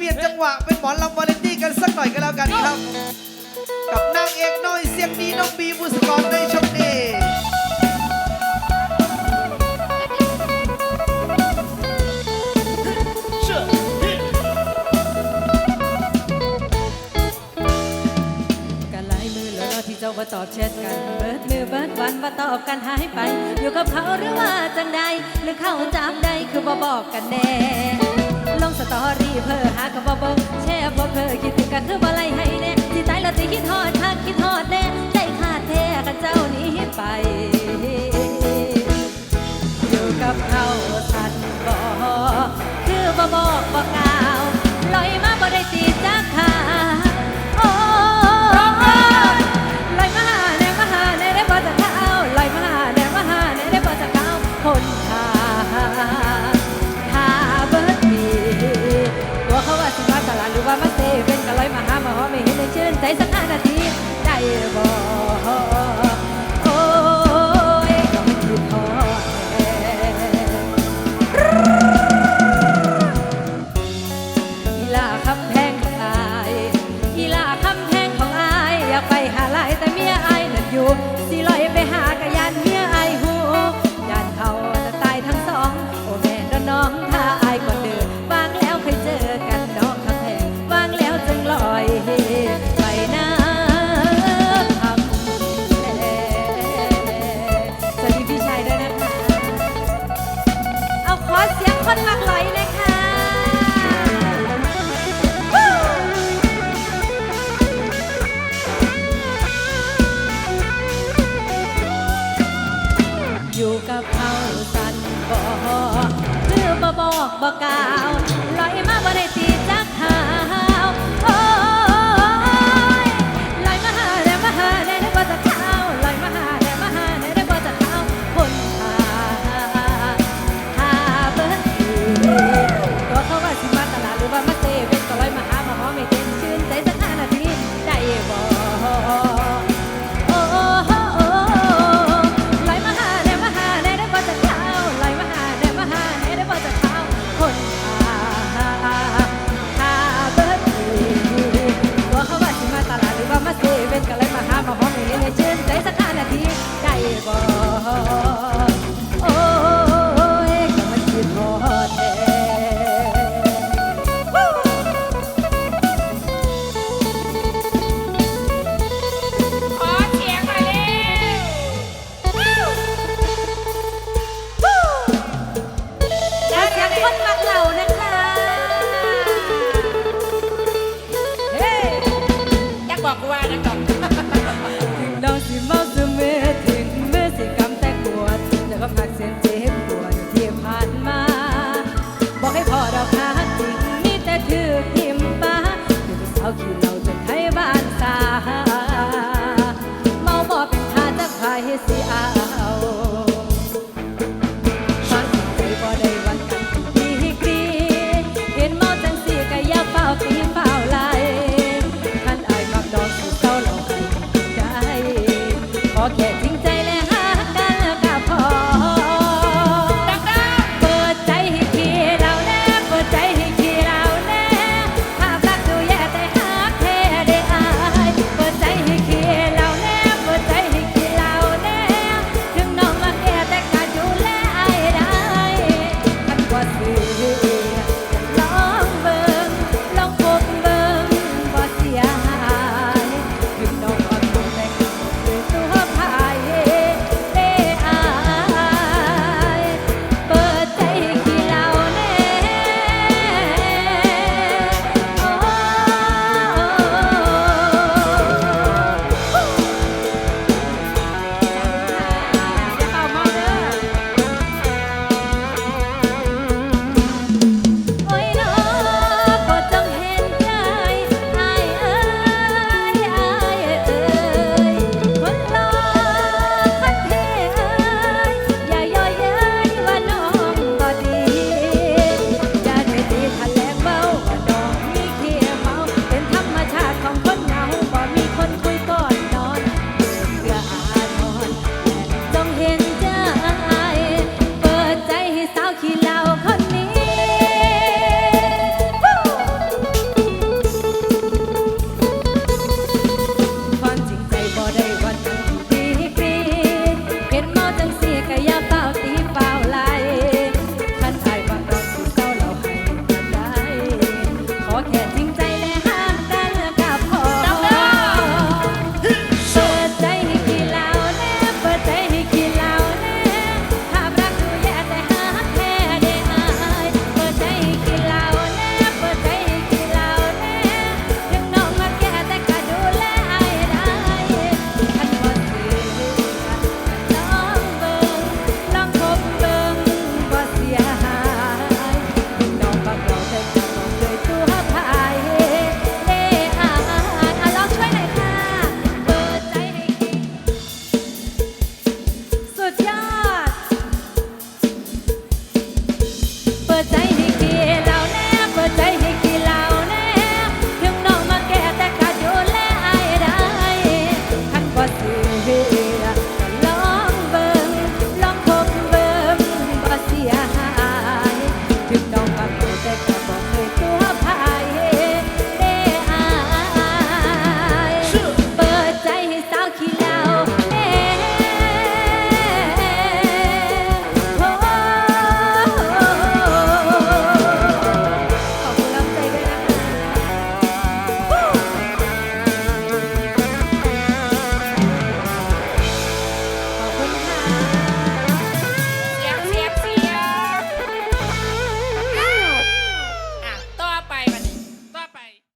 ปลี่ยนจังหวะเป็นหมอลำวาเลนตี้กันสักหน่อยก็แล้วกันครับ กับนางเอกน้อยเสียงดีน้องบีบุษกรในช่วงนี้กันหลายมือแล้วเนาะที่เจ้าว่าตอบแชทกัน เบิดมือเบิดวันว่าตอบกันหายไป อยู่กับเขาหรือว่าจังใดหรือเขาจำได้คือบ่บอกกันแน่ ลงสตอรี่เพื่อหากับบ่เบิ่งแชร์บ่เพื่อคิดถึงกันคือบ่ไล่ให้แน่สิตายแล้วสิคิดฮอดทักคิดฮอดแน่ใจขาดแท้กันเจ้า ใจสักห้านาทีได้บ่โอ้ยก็ไม่คิดทอดแท้อีลาคำแพงของอายอีลาคำแพงของอาย อยากไปหาลายแต่เมียอายนั่นอยู่สิลอยไป คนมักลอยเลยค่ะอยู่กับเขาสันบอกคือบ่บอกบ่กล่าวลอยมาบ่ได้ คนมาเกล่านะคะเฮ้อยากบอกว่านะก่อนถึงน้องสิเมาเสมอถึงแม้สิกำแต่ปวดแต่ก็พักเสียงเจ็บปวดที่ผ่านมา บอกให้พ่อเราค้าจริงนี่แต่ถือพิมป้าอยู่กับสาวขี้เราจนไทยบ้านสาเมาบอกเป็นทาจะพายให้สีอา Okay.